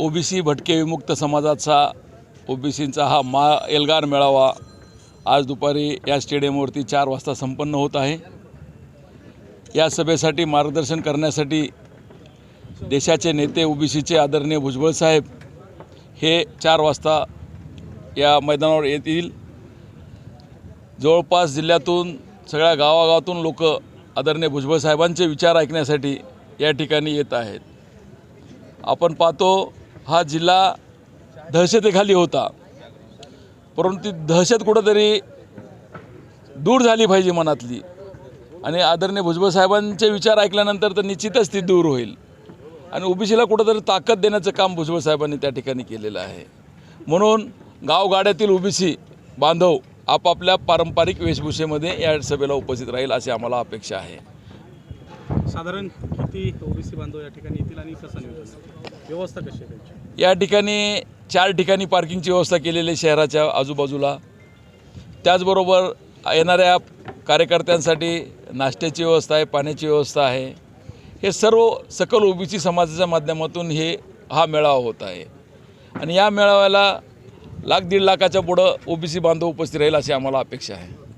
OBC भटके विमुक्त समाजाचा ओबीसींचा हा मा एल्गार मेळावा आज दुपारी या स्टेडियमवरती चार वाजता संपन्न होत आहे. या सभेसाठी मार्गदर्शन करण्यासाठी देशाचे नेते ओबीसीचे आदरणीय भुजबळ साहेब हे चार वाजता या मैदानावर येतील. जवळपास जिल्ह्यातून सगळ्या गावागावातून लोक आदरणीय भुजबळ साहेबांचे विचार ऐकण्यासाठी या ठिकाणी येत आहेत. आपण पाहतो हा जिल्हा दहशतीखाली होता. परंतु ती दहशत कुठंतरी दूर झाली पाहिजे मनातली. आणि आदरणीय भुजबळ साहेबांचे विचार ऐकल्यानंतर तर निश्चितच ती दूर होईल. आणि ओबीसीला कुठंतरी ताकद देण्याचं काम भुजबळ साहेबांनी त्या ठिकाणी केलेलं आहे. म्हणून गावगाड्यातील ओबीसी बांधव आपापल्या पारंपरिक वेशभूषेमध्ये या सभेला उपस्थित राहील अशी आम्हाला अपेक्षा आहे. साधारण किती ओबीसी बांधव या ठिकाणी येतील आणि कसं? व्यवस्था कशी या ठिकाणी चार ठिकाणी पार्किंगची व्यवस्था केलेली आहे शहराच्या आजूबाजूला. त्याचबरोबर येणाऱ्या कार्यकर्त्यांसाठी नाश्त्याची व्यवस्था आहे पाण्याची व्यवस्था आहे. हे सर्व सकल ओबीसी समाजाच्या माध्यमातून हे हा मेळावा होत आहे. आणि या मेळाव्याला लाख दीड लाखाच्या पुढं ओबीसी बांधव उपस्थित राहील अशी आम्हाला अपेक्षा आहे.